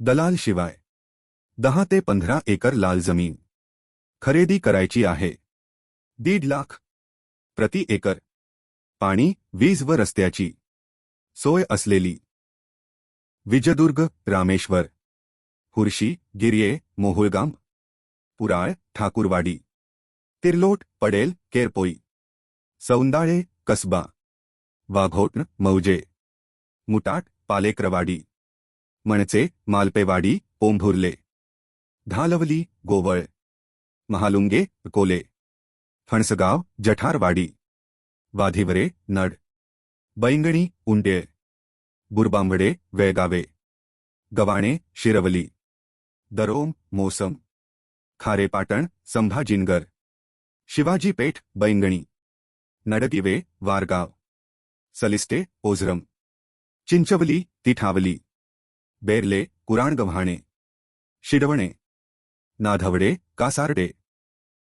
दलाल शिवाय. दहा ते पंधरा एकर लाल जमीन. खरेदी करायची आहे. दीड लाख. प्रति एकर. पाणी वीज व रस्त्याची. सोय असलेली. विजदुर्ग रामेश्वर. हुर्शी गिर्ये मोहुळगाम. पुराळ ठाकूरवाडी. तिरलोट पडेल केरपोई. सौंदाळे कसबा. वाघोट मौजे. मुटाट पालेकरवाडी. मणचे मालपेवाडी ओंभुर्ले धालवली गोवळ. महालुंगे कोले फणसगाव जठारवाडी. वाधिवरे नड. बैंगणी उंडेळ बुरबांबडे वेळगावे. गवाणे शिरवली. दरोम मोसम. खारेपाटण संभाजीनगर. शिवाजी पेठ बैंगणी. नडदिवे वारगाव. सलिस्टे ओझरम. चिंचवली तिठावली. बेर्ले कुराणगव्हाणे शिडवणे. नाधवडे कासारडे.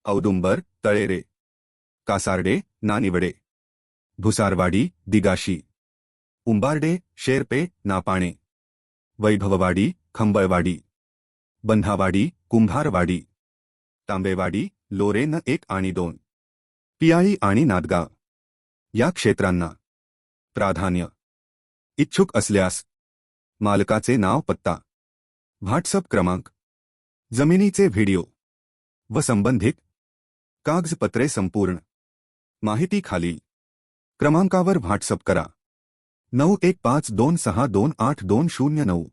औदुंबर तळेरे. कासारडे नानिवडे. भुसारवाडी दिगाशी. उंबारडे शेरपे नापाणे. वैभववाडी खंबळवाडी. बंधावाडी कुंभारवाडी. तांबेवाडी लोरेन एक आणि दोन. पियाळी आणि नादगाव. या क्षेत्रांना. प्राधान्य. इच्छुक असल्यास मालकाचे नाव पत्ता. व्हाट्सअप क्रमांक. जमिनीचे व्हिडिओ. व संबंधित. कागजपत्रे संपूर्ण. माहिती खाली क्रमांकावर व्हाट्सअप करा. नऊ एक पाच दोन सहा दोन आठ दोन शून्य नऊ.